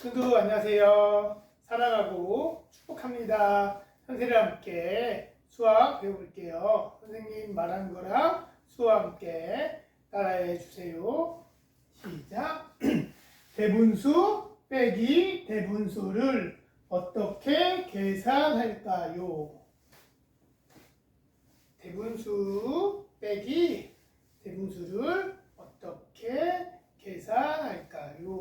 친구 안녕하세요. 사랑하고 축복합니다. 선생님과 함께 수학 배워볼게요. 선생님 말하는 거랑 수학 함께 따라해 주세요. 시작. 대분수 빼기 대분수를 어떻게 계산할까요? 대분수 빼기 대분수를 어떻게 계산할까요?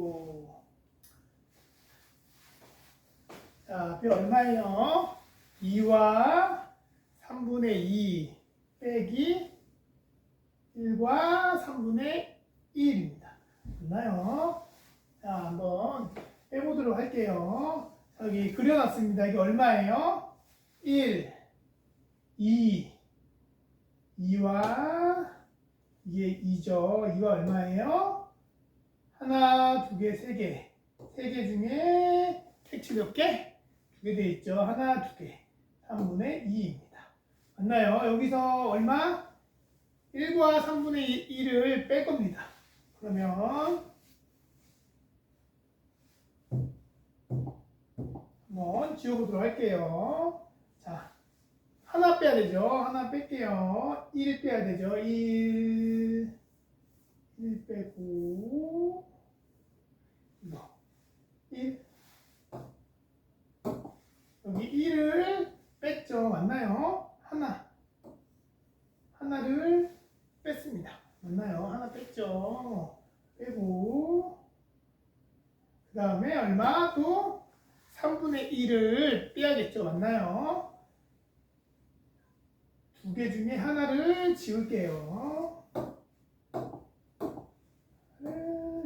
자, 뼈 얼마예요? 2와 3분의 2 빼기 1과 3분의 1입니다. 맞나요? 자, 한번 빼보도록 할게요. 자, 여기 그려놨습니다. 이게 얼마예요? 1, 2, 2와 이게 2죠. 2가 얼마예요? 하나, 두 개, 세 개. 세 개 중에 택치 몇 개? 두개 돼 있죠. 하나, 두 개. 3분의 2입니다. 맞나요? 여기서 얼마? 1과 3분의 1을 뺄 겁니다. 그러면 한번 지워보도록 할게요. 자, 하나 빼야 되죠. 하나 뺄게요. 1 빼야 되죠. 1, 1 빼고, 이거. 1. 여기 1을 뺐죠. 맞나요? 하나. 하나를 뺐습니다. 맞나요? 하나 뺐죠. 빼고, 그 다음에 얼마? 또 3분의 1을 빼야겠죠. 맞나요? 두 개 중에 하나를 지울게요.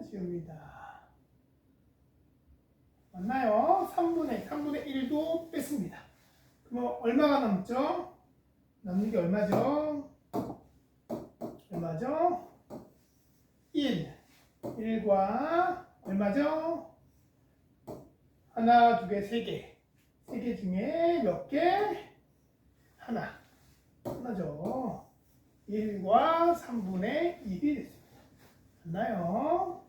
지웁니다. 맞나요? 3분의 3분의 1도 뺐습니다. 그럼 얼마가 남죠? 남는 게 얼마죠? 얼마죠? 1. 1과 얼마죠? 하나, 두 개, 세 개. 세 개 중에 몇 개? 하나. 하나죠. 1과 3분의 1이 됐습니다. 맞나요?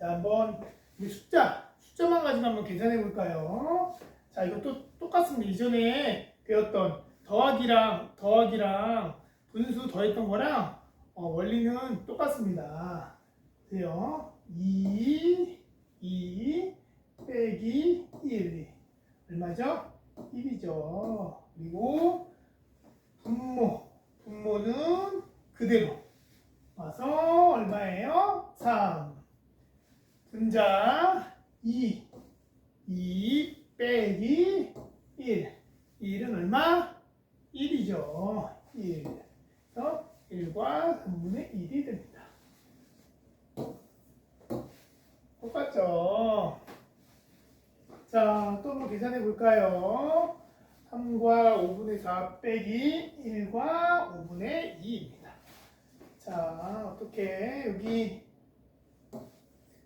자, 한번 이 숫자, 숫자만 가지고 한번 계산해 볼까요? 자, 이것도 똑같습니다. 이전에 배웠던 더하기랑 더하기랑 분수 더했던 거랑 어, 원리는 똑같습니다. 보세요. 2, 2 빼기 1. 얼마죠? 1이죠. 그리고 분모. 분모는 그대로. 와서 얼마예요? 3. 분자 2. 2 빼기 1. 1은 얼마? 1이죠. 1. 그래서 1과 3분의 1이 됩니다. 똑같죠? 자, 또 한번 계산해 볼까요? 3과 5분의 4 빼기 1과 5분의 2입니다. 자, 어떻게 여기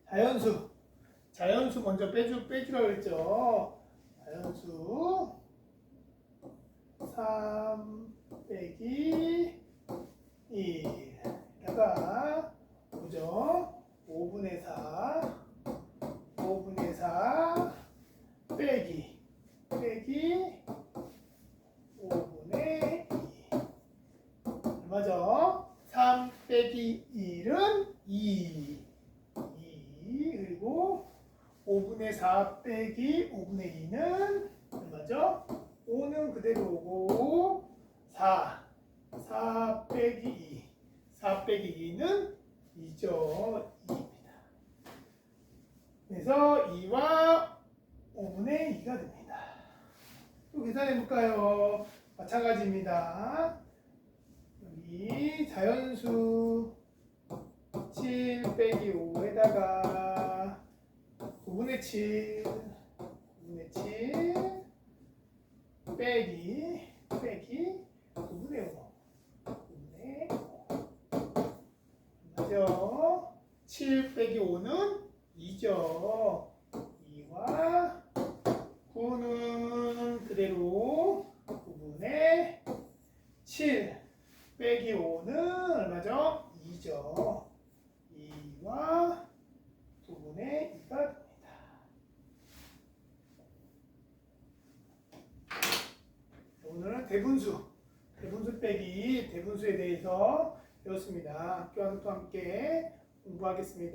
자연수 자연수 먼저 빼주 빼주라고 했죠. 자연수 3 빼기 1 여기다가 뭐죠? 5분의 4 5분의 4 빼기 빼기 5분의 2 얼마죠? 3 빼기 1은 2 2 그리고 5분의 4 빼기 5분의 2는 얼마죠? 5는 그대로 오고 4 4 빼기 2 4 빼기 2는 2죠 2입니다 그래서 2와 5분의 2가 됩니다 또 계산해 볼까요? 마찬가지입니다 자연수 7 빼기 5에다가 9분의 7 9분의 7 빼기 빼기 9분의 5 9분의 5 맞죠? 7 빼기 5는 2죠. 2와 9는 그대로 9분의 7 빼기 5는 얼마죠? 2죠. 2와 2분의 2가 됩니다. 오늘은 대분수, 대분수 빼기, 대분수에 대해서 배웠습니다. 학교와 함께 공부하겠습니다.